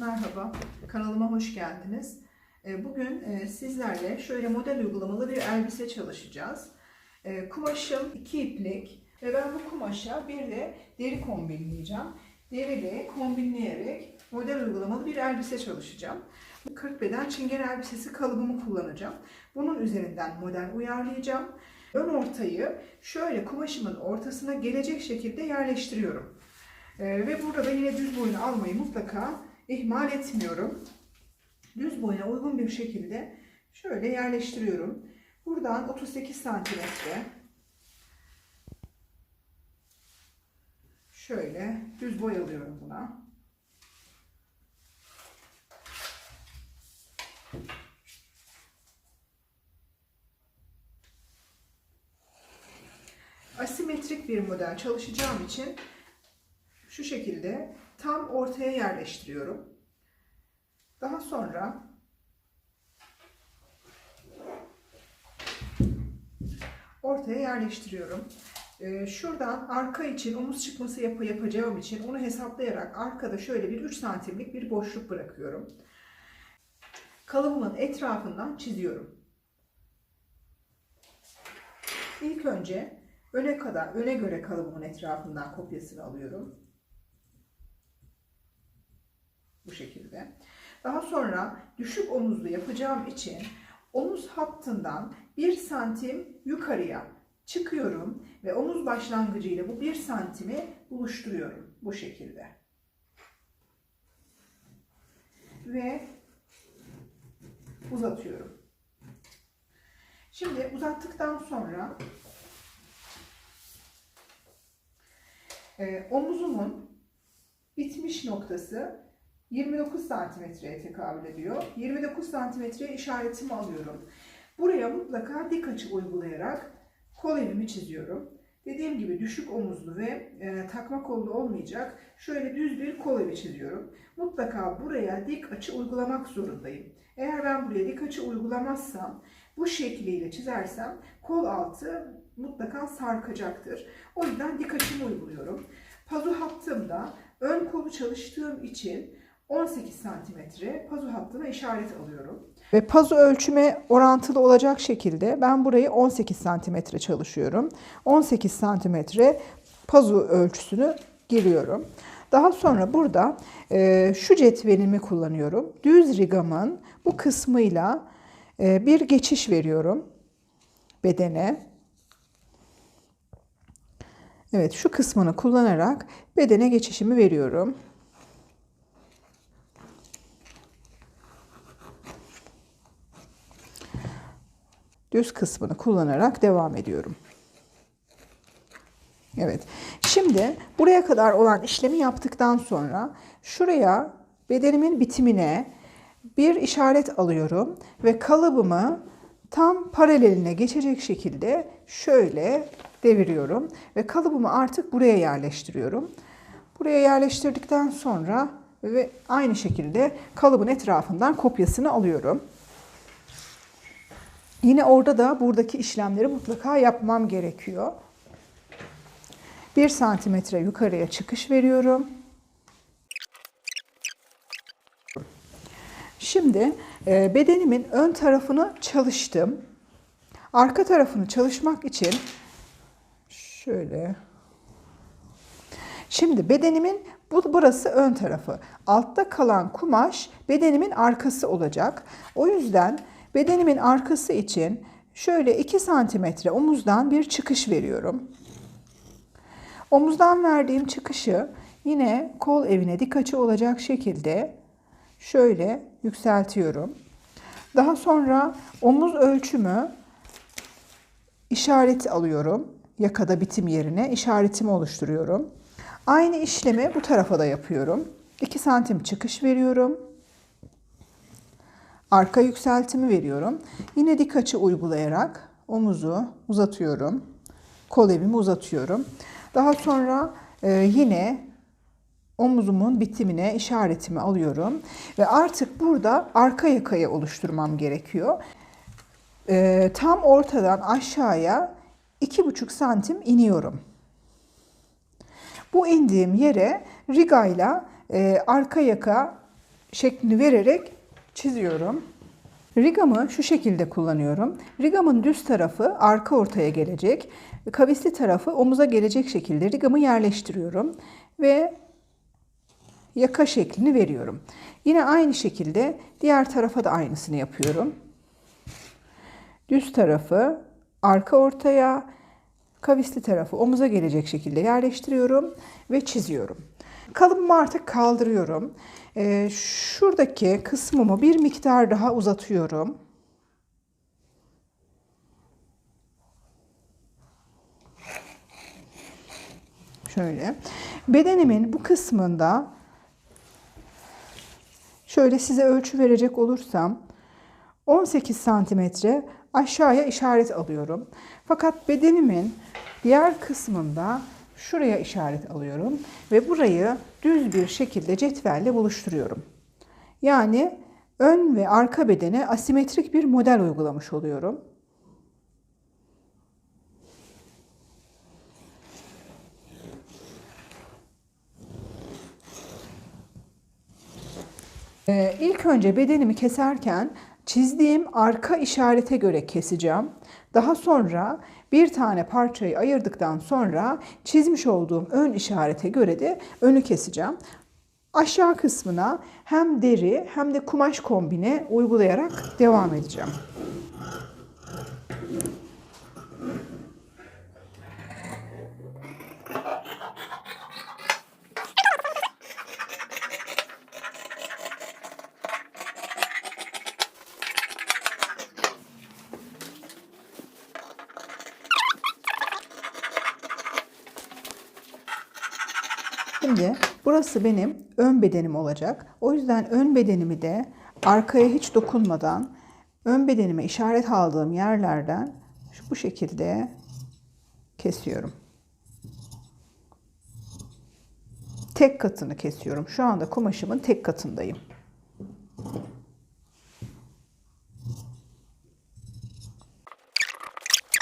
Merhaba. Kanalıma hoş geldiniz. Ee, Bugün e, sizlerle şöyle model uygulamalı bir elbise çalışacağız. Ee, Kumaşım iki iplik ve ben bu kumaşa bir de deri kombinleyeceğim. Derili kombinleyerek model uygulamalı bir elbise çalışacağım. 40 beden çingene elbisesi kalıbımı kullanacağım. Bunun üzerinden model uyarlayacağım. Ön ortayı şöyle kumaşımın ortasına gelecek şekilde yerleştiriyorum. Ee, ve burada da yine düz boyunu almayı mutlaka ihmal etmiyorum. Düz boyuna uygun bir şekilde şöyle yerleştiriyorum. Buradan 38 santimetre şöyle düz boy alıyorum buna. Asimetrik bir model çalışacağım için şu şekilde tam ortaya yerleştiriyorum. Daha sonra ortaya yerleştiriyorum. Ee, şuradan arka için omuz çıkması yap yapacağım için onu hesaplayarak arkada şöyle bir 3 santimlik bir boşluk bırakıyorum. Kalıbımın etrafından çiziyorum. İlk önce öne kadar öne göre kalıbımın etrafından kopyasını alıyorum. Bu şekilde. Daha sonra düşük omuzlu yapacağım için omuz hattından 1 santim yukarıya çıkıyorum ve omuz başlangıcı ile bu 1 santimi buluşturuyorum bu şekilde. Ve uzatıyorum. Şimdi uzattıktan sonra e, omuzumun bitmiş noktası 29 santimetreye tekabül ediyor. 29 santimetreye işaretimi alıyorum. Buraya mutlaka dik açı uygulayarak kol evimi çiziyorum. Dediğim gibi düşük omuzlu ve e, takma kollu olmayacak. Şöyle düz bir kol evi çiziyorum. Mutlaka buraya dik açı uygulamak zorundayım. Eğer ben buraya dik açı uygulamazsam, bu şekliyle çizersem kol altı mutlaka sarkacaktır. O yüzden dik açımı uyguluyorum. Pazu hattımda ön kolu çalıştığım için 18 santimetre pazu hattına işaret alıyorum. Ve pazu ölçüme orantılı olacak şekilde ben burayı 18 santimetre çalışıyorum. 18 santimetre pazu ölçüsünü giriyorum. Daha sonra burada e, şu cetvelimi kullanıyorum. Düz rigamın bu kısmıyla e, bir geçiş veriyorum bedene. Evet şu kısmını kullanarak bedene geçişimi veriyorum. Düz kısmını kullanarak devam ediyorum. Evet. Şimdi buraya kadar olan işlemi yaptıktan sonra şuraya bedenimin bitimine bir işaret alıyorum ve kalıbımı tam paraleline geçecek şekilde şöyle deviriyorum ve kalıbımı artık buraya yerleştiriyorum. Buraya yerleştirdikten sonra ve aynı şekilde kalıbın etrafından kopyasını alıyorum. Yine orada da buradaki işlemleri mutlaka yapmam gerekiyor. 1 santimetre yukarıya çıkış veriyorum. Şimdi e, bedenimin ön tarafını çalıştım. Arka tarafını çalışmak için şöyle Şimdi bedenimin bu burası ön tarafı. Altta kalan kumaş bedenimin arkası olacak. O yüzden Bedenimin arkası için şöyle 2 santimetre omuzdan bir çıkış veriyorum. Omuzdan verdiğim çıkışı yine kol evine dik açı olacak şekilde şöyle yükseltiyorum. Daha sonra omuz ölçümü işaret alıyorum. Yakada bitim yerine işaretimi oluşturuyorum. Aynı işlemi bu tarafa da yapıyorum. 2 santim çıkış veriyorum. Arka yükseltimi veriyorum. Yine dik açı uygulayarak omuzu uzatıyorum. Kol evimi uzatıyorum. Daha sonra e, yine omuzumun bitimine işaretimi alıyorum. Ve artık burada arka yakayı oluşturmam gerekiyor. E, tam ortadan aşağıya 2,5 santim iniyorum. Bu indiğim yere rigayla e, arka yaka şeklini vererek çiziyorum. Rigamı şu şekilde kullanıyorum. Rigamın düz tarafı arka ortaya gelecek. Kavisli tarafı omuza gelecek şekilde rigamı yerleştiriyorum. Ve yaka şeklini veriyorum. Yine aynı şekilde diğer tarafa da aynısını yapıyorum. Düz tarafı arka ortaya, kavisli tarafı omuza gelecek şekilde yerleştiriyorum ve çiziyorum. Kalıbımı artık kaldırıyorum. Ee, şuradaki kısmımı bir miktar daha uzatıyorum. Şöyle. Bedenimin bu kısmında şöyle size ölçü verecek olursam 18 santimetre aşağıya işaret alıyorum. Fakat bedenimin diğer kısmında şuraya işaret alıyorum ve burayı düz bir şekilde cetvelle buluşturuyorum. Yani ön ve arka bedene asimetrik bir model uygulamış oluyorum. Ee, ilk önce bedenimi keserken çizdiğim arka işarete göre keseceğim. Daha sonra bir tane parçayı ayırdıktan sonra çizmiş olduğum ön işarete göre de önü keseceğim. Aşağı kısmına hem deri hem de kumaş kombine uygulayarak devam edeceğim. Şimdi burası benim ön bedenim olacak. O yüzden ön bedenimi de arkaya hiç dokunmadan ön bedenime işaret aldığım yerlerden bu şekilde kesiyorum. Tek katını kesiyorum. Şu anda kumaşımın tek katındayım.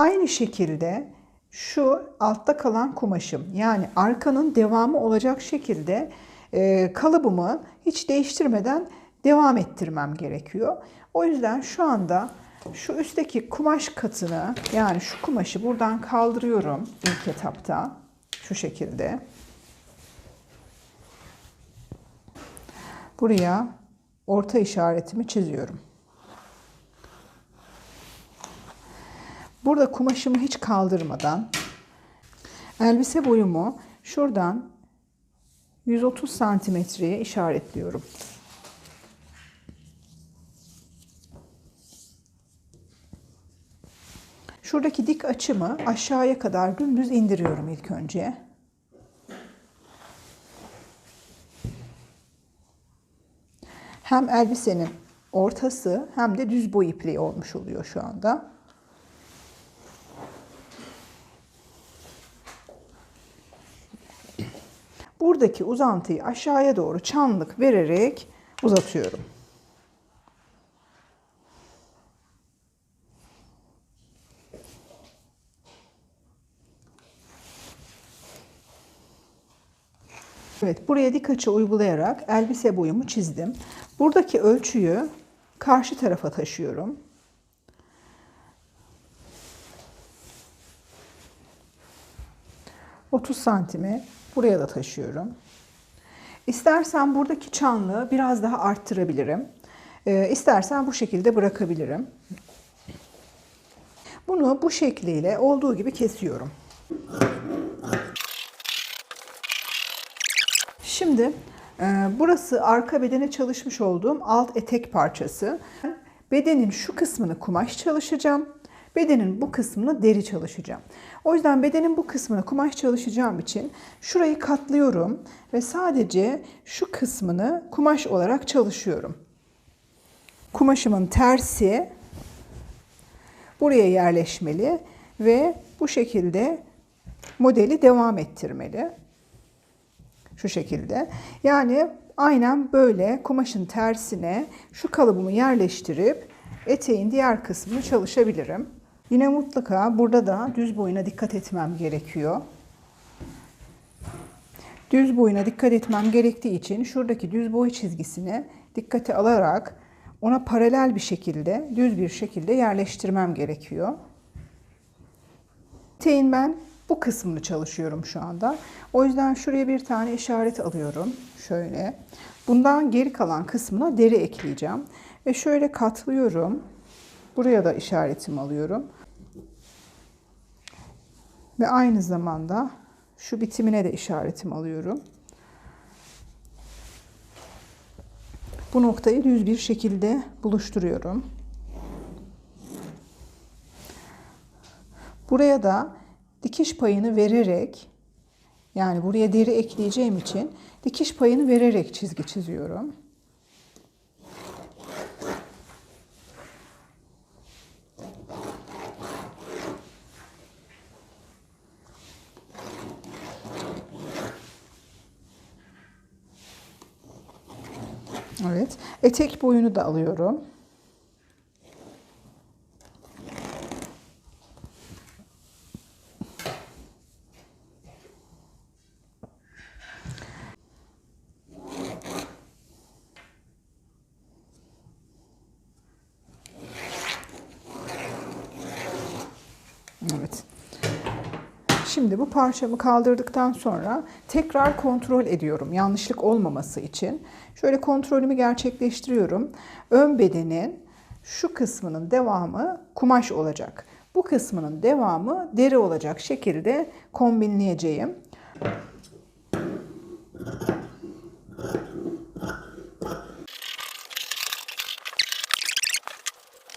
Aynı şekilde şu altta kalan kumaşım yani arkanın devamı olacak şekilde e, kalıbımı hiç değiştirmeden devam ettirmem gerekiyor. O yüzden şu anda şu üstteki kumaş katını yani şu kumaşı buradan kaldırıyorum ilk etapta şu şekilde. Buraya orta işaretimi çiziyorum. Burada kumaşımı hiç kaldırmadan elbise boyumu şuradan 130 santimetreye işaretliyorum. Şuradaki dik açımı aşağıya kadar dümdüz indiriyorum ilk önce. Hem elbisenin ortası hem de düz boy ipliği olmuş oluyor şu anda. Buradaki uzantıyı aşağıya doğru çanlık vererek uzatıyorum. Evet, buraya dik açı uygulayarak elbise boyumu çizdim. Buradaki ölçüyü karşı tarafa taşıyorum. Otuz santimi Buraya da taşıyorum. İstersen buradaki çanlığı biraz daha arttırabilirim. Ee, istersen bu şekilde bırakabilirim. Bunu bu şekliyle olduğu gibi kesiyorum. Şimdi e, burası arka bedene çalışmış olduğum alt etek parçası. Bedenin şu kısmını kumaş çalışacağım. Bedenin bu kısmını deri çalışacağım. O yüzden bedenin bu kısmını kumaş çalışacağım için şurayı katlıyorum ve sadece şu kısmını kumaş olarak çalışıyorum. Kumaşımın tersi buraya yerleşmeli ve bu şekilde modeli devam ettirmeli. Şu şekilde. Yani aynen böyle kumaşın tersine şu kalıbımı yerleştirip eteğin diğer kısmını çalışabilirim. Yine mutlaka burada da düz boyuna dikkat etmem gerekiyor. düz boyuna dikkat etmem gerektiği için şuradaki düz boy çizgisini dikkate alarak ona paralel bir şekilde, düz bir şekilde yerleştirmem gerekiyor. Eteğin ben bu kısmını çalışıyorum şu anda. O yüzden şuraya bir tane işaret alıyorum. Şöyle. Bundan geri kalan kısmına deri ekleyeceğim. Ve şöyle katlıyorum. Buraya da işaretimi alıyorum. Ve aynı zamanda şu bitimine de işaretimi alıyorum. Bu noktayı düz bir şekilde buluşturuyorum. Buraya da dikiş payını vererek yani buraya deri ekleyeceğim için dikiş payını vererek çizgi çiziyorum. Evet. Etek boyunu da alıyorum. Evet. Şimdi bu parçamı kaldırdıktan sonra tekrar kontrol ediyorum yanlışlık olmaması için. Şöyle kontrolümü gerçekleştiriyorum. Ön bedenin şu kısmının devamı kumaş olacak. Bu kısmının devamı deri olacak şekilde kombinleyeceğim.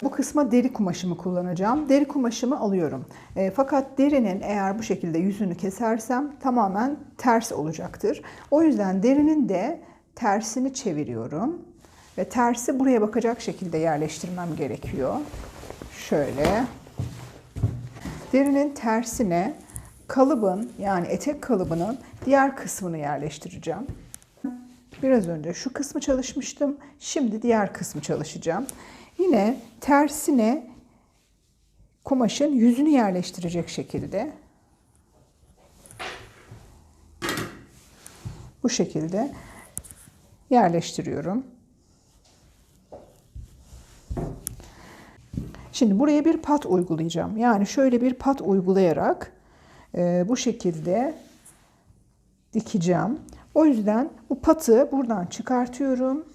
Bu kısma deri kumaşımı kullanacağım. Deri kumaşımı alıyorum. E, fakat derinin eğer bu şekilde yüzünü kesersem tamamen ters olacaktır. O yüzden derinin de tersini çeviriyorum. Ve tersi buraya bakacak şekilde yerleştirmem gerekiyor. Şöyle. Derinin tersine kalıbın yani etek kalıbının diğer kısmını yerleştireceğim. Biraz önce şu kısmı çalışmıştım. Şimdi diğer kısmı çalışacağım. Yine tersine kumaşın yüzünü yerleştirecek şekilde bu şekilde yerleştiriyorum. Şimdi buraya bir pat uygulayacağım. Yani şöyle bir pat uygulayarak e, bu şekilde dikeceğim. O yüzden bu patı buradan çıkartıyorum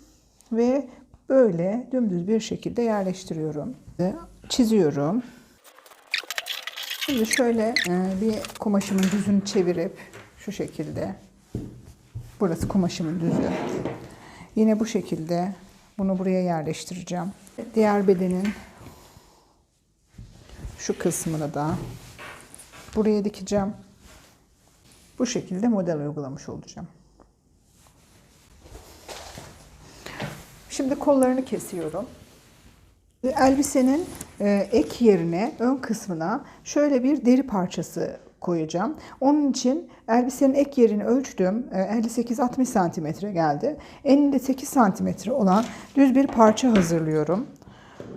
ve böyle dümdüz bir şekilde yerleştiriyorum. Çiziyorum. Şimdi şöyle e, bir kumaşımın düzünü çevirip şu şekilde burası kumaşımın düzü. Yine bu şekilde bunu buraya yerleştireceğim. Diğer bedenin şu kısmını da buraya dikeceğim. Bu şekilde model uygulamış olacağım. Şimdi kollarını kesiyorum. Elbisenin e, ek yerine ön kısmına şöyle bir deri parçası koyacağım. Onun için elbisenin ek yerini ölçtüm. 58-60 santimetre geldi. Eninde 8 santimetre olan düz bir parça hazırlıyorum.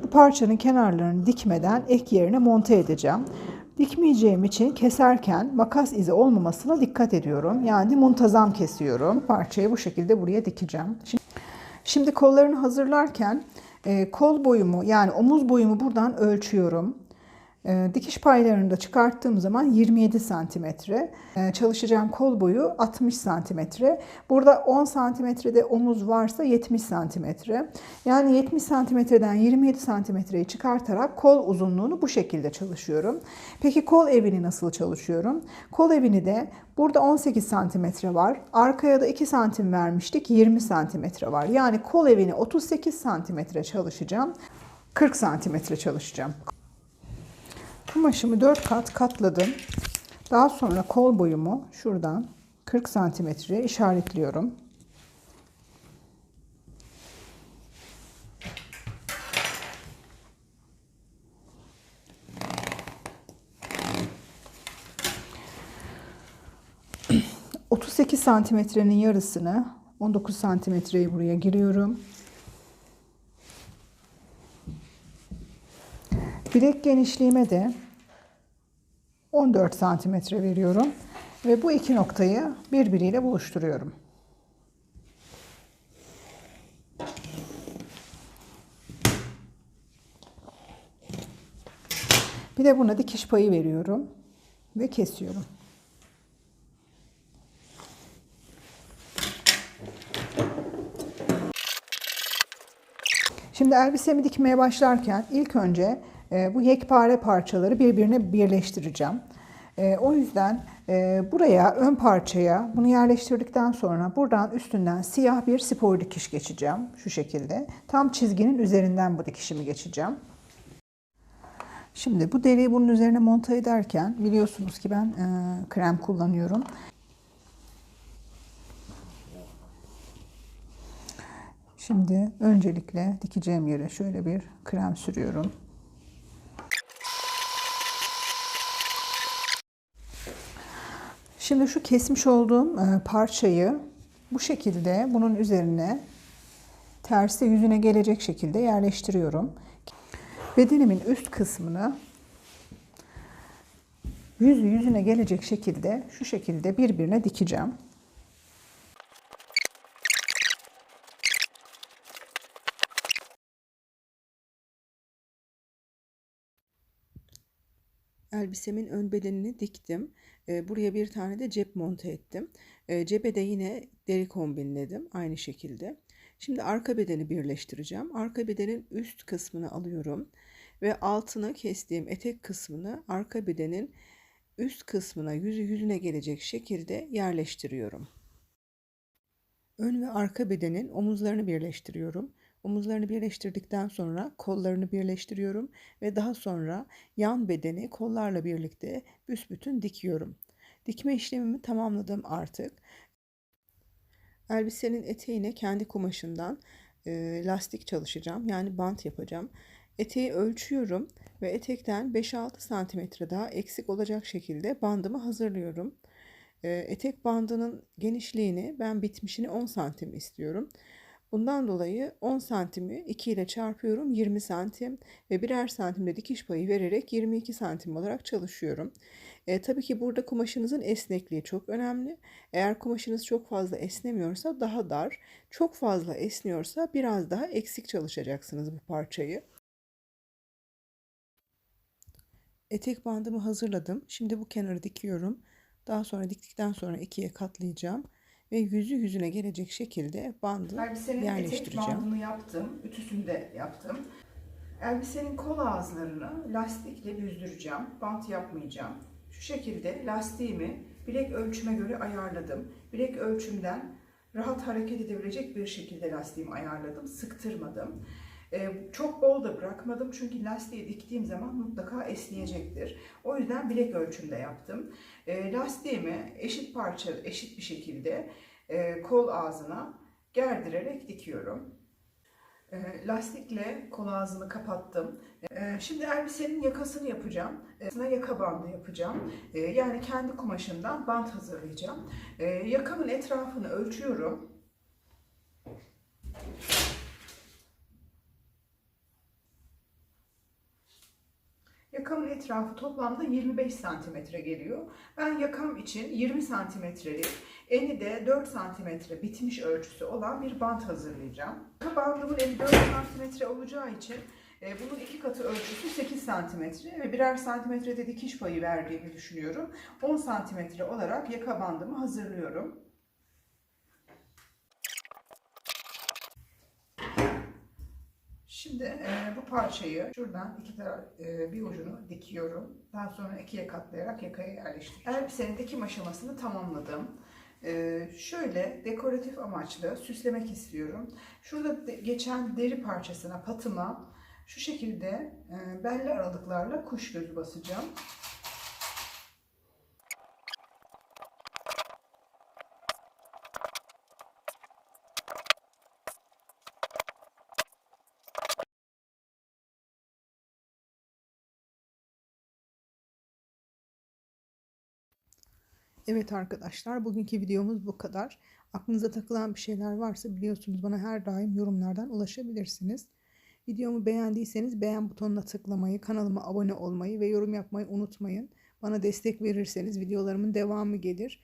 Bu parçanın kenarlarını dikmeden ek yerine monte edeceğim. Dikmeyeceğim için keserken makas izi olmamasına dikkat ediyorum. Yani muntazam kesiyorum. Parçayı bu şekilde buraya dikeceğim. Şimdi Şimdi kollarını hazırlarken e, kol boyumu yani omuz boyumu buradan ölçüyorum. E, dikiş paylarını da çıkarttığım zaman 27 santimetre. E, çalışacağım kol boyu 60 santimetre. Burada 10 santimetrede omuz varsa 70 santimetre. Yani 70 santimetreden 27 santimetreyi çıkartarak kol uzunluğunu bu şekilde çalışıyorum. Peki kol evini nasıl çalışıyorum? Kol evini de burada 18 santimetre var. Arkaya da 2 santim vermiştik. 20 santimetre var. Yani kol evini 38 santimetre çalışacağım. 40 santimetre çalışacağım. Kumaşımı 4 kat katladım. Daha sonra kol boyumu şuradan 40 santimetreye işaretliyorum. ...38 santimetrenin yarısını... ...19 santimetreyi buraya giriyorum. Bilek genişliğime de 14 santimetre veriyorum. Ve bu iki noktayı birbiriyle buluşturuyorum. Bir de buna dikiş payı veriyorum ve kesiyorum. Şimdi elbisemi dikmeye başlarken ilk önce bu yekpare parçaları birbirine birleştireceğim. E, o yüzden e, buraya ön parçaya bunu yerleştirdikten sonra buradan üstünden siyah bir spor dikiş geçeceğim şu şekilde. Tam çizginin üzerinden bu dikişimi geçeceğim. Şimdi bu deriyi bunun üzerine monte ederken biliyorsunuz ki ben e, krem kullanıyorum. Şimdi öncelikle dikeceğim yere şöyle bir krem sürüyorum. Şimdi şu kesmiş olduğum e, parçayı bu şekilde bunun üzerine tersi yüzüne gelecek şekilde yerleştiriyorum. Bedenimin üst kısmını yüzü yüzüne gelecek şekilde şu şekilde birbirine dikeceğim. Elbisemin ön bedenini diktim. Buraya bir tane de cep monte ettim. Ee, cebe de yine deri kombinledim aynı şekilde. Şimdi arka bedeni birleştireceğim. Arka bedenin üst kısmını alıyorum ve altına kestiğim etek kısmını arka bedenin üst kısmına yüzü yüzüne gelecek şekilde yerleştiriyorum. Ön ve arka bedenin omuzlarını birleştiriyorum. Omuzlarını birleştirdikten sonra kollarını birleştiriyorum ve daha sonra yan bedeni kollarla birlikte büsbütün dikiyorum. Dikme işlemimi tamamladım artık. Elbisenin eteğine kendi kumaşından e, lastik çalışacağım. Yani bant yapacağım. Eteği ölçüyorum ve etekten 5-6 santimetre daha eksik olacak şekilde bandımı hazırlıyorum. E, etek bandının genişliğini ben bitmişini 10 santim istiyorum. Bundan dolayı 10 santimi 2 ile çarpıyorum 20 santim ve birer santimde dikiş payı vererek 22 santim olarak çalışıyorum. E, tabii ki burada kumaşınızın esnekliği çok önemli. Eğer kumaşınız çok fazla esnemiyorsa daha dar, çok fazla esniyorsa biraz daha eksik çalışacaksınız bu parçayı. Etek bandımı hazırladım. Şimdi bu kenarı dikiyorum. Daha sonra diktikten sonra ikiye katlayacağım ve yüzü yüzüne gelecek şekilde bandı Elbisenin yerleştireceğim. etek bandını yaptım. Ütüsünü de yaptım. Elbisenin kol ağızlarını lastikle büzdüreceğim. Bant yapmayacağım. Şu şekilde lastiğimi bilek ölçüme göre ayarladım. Bilek ölçümden rahat hareket edebilecek bir şekilde lastiğimi ayarladım. Sıktırmadım. Ee, çok bol da bırakmadım çünkü lastiği diktiğim zaman mutlaka esneyecektir. O yüzden bilek ölçümde yaptım. Ee, lastiğimi eşit parça, eşit bir şekilde e, kol ağzına gerdirerek dikiyorum. E, lastikle kol ağzını kapattım. Şimdi elbisenin yakasını yapacağım. E, yaka bandı yapacağım. Yani kendi kumaşından bant hazırlayacağım. Yakamın etrafını ölçüyorum. Yakamın etrafı toplamda 25 santimetre geliyor. Ben yakam için 20 santimetrelik, eni de 4 santimetre bitmiş ölçüsü olan bir bant hazırlayacağım. Yaka eni 4 santimetre olacağı için e, bunun iki katı ölçüsü 8 santimetre ve birer santimetrede dikiş payı verdiğimi düşünüyorum. 10 santimetre olarak yaka bandımı hazırlıyorum. Şimdi e, bu parçayı şuradan iki taraf e, bir ucunu dikiyorum. Daha sonra ikiye katlayarak yakaya yerleştiriyorum. Elbisenin dikim aşamasını tamamladım. E, şöyle dekoratif amaçlı süslemek istiyorum. Şurada de, geçen deri parçasına patıma şu şekilde e, belli aralıklarla kuş gözü basacağım. Evet arkadaşlar bugünkü videomuz bu kadar. Aklınıza takılan bir şeyler varsa biliyorsunuz bana her daim yorumlardan ulaşabilirsiniz. Videomu beğendiyseniz beğen butonuna tıklamayı, kanalıma abone olmayı ve yorum yapmayı unutmayın. Bana destek verirseniz videolarımın devamı gelir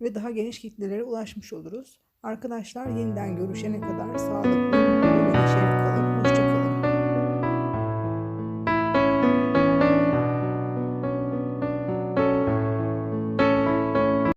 ve daha geniş kitlelere ulaşmış oluruz. Arkadaşlar yeniden görüşene kadar sağlıklı,